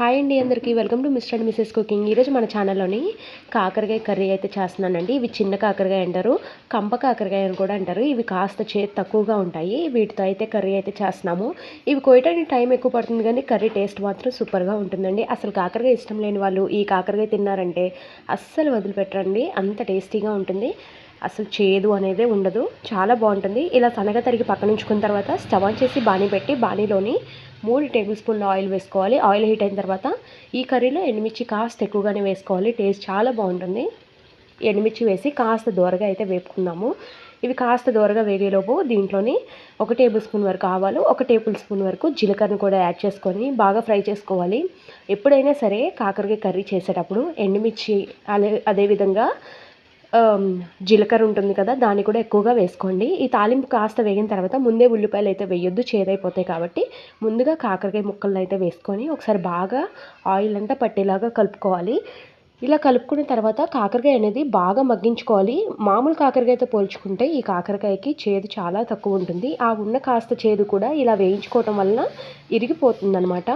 Hi అండి అందరికీ. Welcome to mister and missus cooking. ఈరోజు మన ఛానల్లోని కాకరకాయ కర్రీ అయితే చేస్తున్నానండి. ఇవి చిన్న కాకరకాయ అంటారు కంప కాకరకాయ అని కూడా అంటారు. ఇవి కాస్త చే తక్కువగా ఉంటాయి. వీటితో అయితే కర్రీ అయితే చేస్తున్నాము. ఇవి కోయటానికి టైం ఎక్కువ పడుతుంది కానీ కర్రీ టేస్ట్ మాత్రం సూపర్గా ఉంటుందండి. అసలు కాకరకాయ ఇష్టం లేని వాళ్ళు ఈ కాకరకాయ తిన్నారంటే అస్సలు వదిలిపెట్టరండి. అంత టేస్టీగా ఉంటుంది. అసలు చేదు అనేది ఉండదు. చాలా బాగుంటుంది. ఇలా సన్నగా తరిగి పక్కన ఉంచుకున్న తర్వాత స్టవ్ ఆన్ చేసి బాణీ పెట్టి బాణీలోని మూడు టేబుల్ స్పూన్ల ఆయిల్ వేసుకోవాలి. ఆయిల్ హీట్ అయిన తర్వాత ఈ కర్రీలో ఎండుమిర్చి కాస్త ఎక్కువగానే వేసుకోవాలి. టేస్ట్ చాలా బాగుంటుంది. ఎండుమిర్చి వేసి కాస్త దూరగా అయితే వేపుకుందాము. ఇవి కాస్త దూరగా వేగేలోపు దీంట్లోని ఒక టేబుల్ స్పూన్ వరకు ఆవాలు ఒక టేబుల్ స్పూన్ వరకు జీలకర్రను కూడా యాడ్ చేసుకొని బాగా ఫ్రై చేసుకోవాలి. ఎప్పుడైనా సరే కాకరకాయ కర్రీ చేసేటప్పుడు ఎండుమిర్చి అదే అదేవిధంగా జీలకర్ర ఉంటుంది కదా దాన్ని కూడా ఎక్కువగా వేసుకోండి. ఈ తాలింపు కాస్త వేగిన తర్వాత ముందే ఉల్లిపాయలు అయితే వేయొద్దు చేదైపోతాయి కాబట్టి. ముందుగా కాకరకాయ ముక్కలను అయితే వేసుకొని ఒకసారి బాగా ఆయిల్ అంతా పట్టేలాగా కలుపుకోవాలి. ఇలా కలుపుకున్న తర్వాత కాకరకాయ అనేది బాగా మగ్గించుకోవాలి. మామూలు కాకరకాయతో పోల్చుకుంటే ఈ కాకరకాయకి చేదు చాలా తక్కువ ఉంటుంది. ఆ ఉన్న కాస్త చేదు కూడా ఇలా వేయించుకోవటం వలన ఇరిగిపోతుంది అనమాట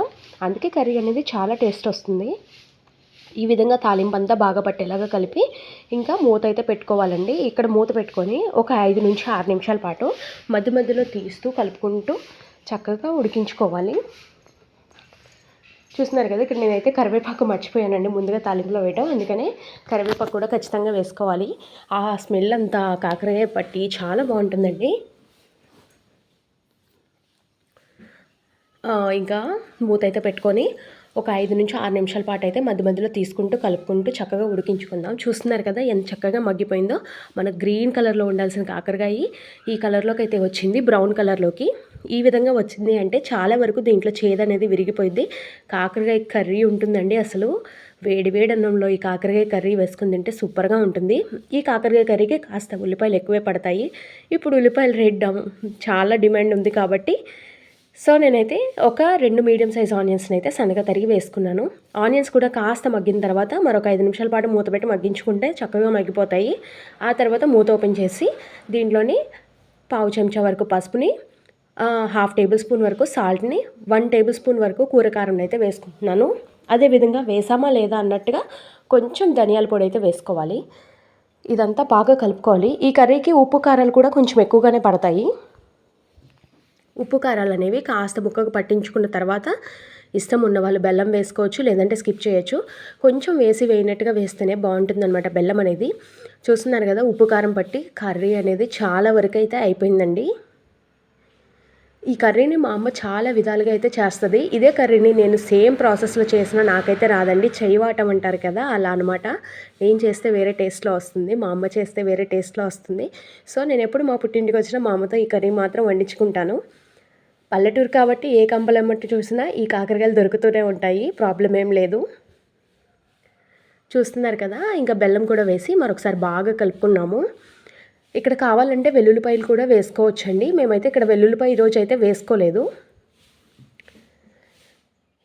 అందుకే కర్రీ అనేది చాలా టేస్ట్ వస్తుంది. ఈ విధంగా తాలింపు అంతా బాగా పట్టేలాగా కలిపి ఇంకా మూత అయితే పెట్టుకోవాలండి. ఇక్కడ మూత పెట్టుకొని ఒక ఐదు నుంచి ఆరు నిమిషాల పాటు మధ్య మధ్యలో తీస్తూ కలుపుకుంటూ చక్కగా ఉడికించుకోవాలి. చూస్తున్నారు కదా ఇక్కడ నేనైతే కరివేపాకు మర్చిపోయానండి ముందుగా తాలింపులో వేయటం. అందుకనే కరివేపాకు కూడా ఖచ్చితంగా వేసుకోవాలి. ఆ స్మెల్ అంతా కాకరకాయ పట్టి చాలా బాగుంటుందండి. ఇంకా మూత అయితే పెట్టుకొని ఒక ఐదు నుంచి ఆరు నిమిషాల పాటు అయితే మధ్య మధ్యలో తీసుకుంటూ కలుపుకుంటూ చక్కగా ఉడికించుకుందాం. చూస్తున్నారు కదా ఎంత చక్కగా మగ్గిపోయిందో. మన గ్రీన్ కలర్లో ఉండాల్సిన కాకరకాయ ఈ కలర్లోకి అయితే వచ్చింది బ్రౌన్ కలర్లోకి. ఈ విధంగా వచ్చింది అంటే చాలా వరకు దీంట్లో చేదు అనేది విరిగిపోయింది. కాకరకాయ కర్రీ ఉంటుందండి అసలు. వేడి వేడి అన్నంలో ఈ కాకరకాయ కర్రీ వేసుకుని తింటే సూపర్గా ఉంటుంది. ఈ కాకరకాయ కర్రీకి కాస్త ఉల్లిపాయలు ఎక్కువే పడతాయి. ఇప్పుడు ఉల్లిపాయలు రేట్ చాలా డిమాండ్ ఉంది కాబట్టి సో నేనైతే ఒక రెండు మీడియం సైజ్ ఆనియన్స్ని అయితే సన్నగా తరిగి వేసుకున్నాను. ఆనియన్స్ కూడా కాస్త మగ్గిన తర్వాత మరొక ఐదు నిమిషాల పాటు మూత పెట్టి మగ్గించుకుంటే చక్కగా మగ్గిపోతాయి. ఆ తర్వాత మూత ఓపెన్ చేసి దీంట్లోని పావు చెంచా వరకు పసుపుని హాఫ్ టేబుల్ స్పూన్ వరకు సాల్ట్ని వన్ టేబుల్ స్పూన్ వరకు కూరకారం అయితే వేసుకుంటున్నాను. అదేవిధంగా వేసామా లేదా అన్నట్టుగా కొంచెం ధనియాల పొడి అయితే వేసుకోవాలి. ఇదంతా బాగా కలుపుకోవాలి. ఈ కర్రీకి ఉప్పు కారాలు కూడా కొంచెం ఎక్కువగానే పడతాయి. ఉప్పు కారాలు అనేవి కాస్త ముక్కకు పట్టించుకున్న తర్వాత ఇష్టం ఉన్న వాళ్ళు బెల్లం వేసుకోవచ్చు లేదంటే స్కిప్ చేయొచ్చు. కొంచెం వేసి వేయినట్టుగా వేస్తేనే బాగుంటుందన్నమాట బెల్లం అనేది. చూస్తున్నారు కదా ఉప్పు కారం పట్టి కర్రీ అనేది చాలా వరకు అయితే అయిపోయిందండి. ఈ కర్రీని మా అమ్మ చాలా విధాలుగా అయితే చేస్తుంది. ఇదే కర్రీని నేను సేమ్ ప్రాసెస్లో చేసిన నాకైతే రాదండి. చేయవాటం అంటారు కదా అలా అనమాట నేను చేస్తే వేరే టేస్ట్లో వస్తుంది మా అమ్మ చేస్తే వేరే టేస్ట్లో వస్తుంది. సో నేను ఎప్పుడు మా పుట్టింటికి వచ్చినా మా అమ్మతో ఈ కర్రీ మాత్రం వండించుకుంటాను. పల్లెటూరు కాబట్టి ఏ కంపలమ్మట్టు చూసినా ఈ కాకరకాయలు దొరుకుతూనే ఉంటాయి. ప్రాబ్లం ఏం లేదు. చూస్తున్నారు కదా ఇంకా బెల్లం కూడా వేసి మరొకసారి బాగా కలుపుకున్నాము. ఇక్కడ కావాలంటే వెల్లుల్లిపాయలు కూడా వేసుకోవచ్చండి. మేమైతే ఇక్కడ వెల్లుల్లిపాయ ఈరోజు అయితే వేసుకోలేదు.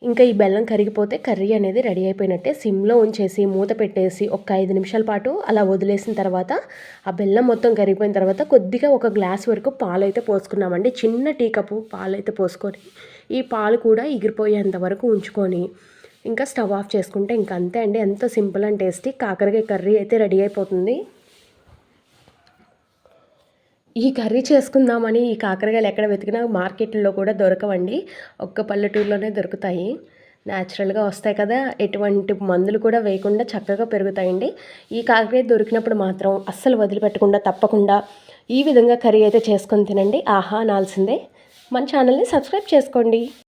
ఇంకా ఈ బెల్లం కరిగిపోతే కర్రీ అనేది రెడీ అయిపోయినట్టే సిమ్లో ఉంచేసి మూత పెట్టేసి ఒక ఐదు నిమిషాల పాటు అలా వదిలేసిన తర్వాత ఆ బెల్లం మొత్తం కరిగిపోయిన తర్వాత కొద్దిగా ఒక గ్లాస్ వరకు పాలు అయితే పోసుకున్నామండి. చిన్న టీ కప్పు పాలు అయితే పోసుకొని ఈ పాలు కూడా ఎగిరిపోయేంత వరకు ఉంచుకొని ఇంకా స్టవ్ ఆఫ్ చేసుకుంటే ఇంకా అంతే అండి. ఎంతో సింపుల్ అండ్ టేస్టీ. కాకరకాయ కర్రీ అయితే రెడీ అయిపోతుంది. ఈ కర్రీ చేసుకుందామని ఈ కాకరకాయలు ఎక్కడ వెతికినా మార్కెట్లో కూడా దొరకవండి. ఒక్క పల్లెటూరులోనే దొరుకుతాయి. న్యాచురల్గా వస్తాయి కదా. ఎటువంటి మందులు కూడా వేయకుండా చక్కగా పెరుగుతాయండి. ఈ కాకరకాయ దొరికినప్పుడు మాత్రం అస్సలు వదిలిపెట్టకుండా తప్పకుండా ఈ విధంగా కర్రీ అయితే చేసుకొని తినండి. ఆహా అనాల్సిందే. మన ఛానల్ని సబ్స్క్రైబ్ చేసుకోండి.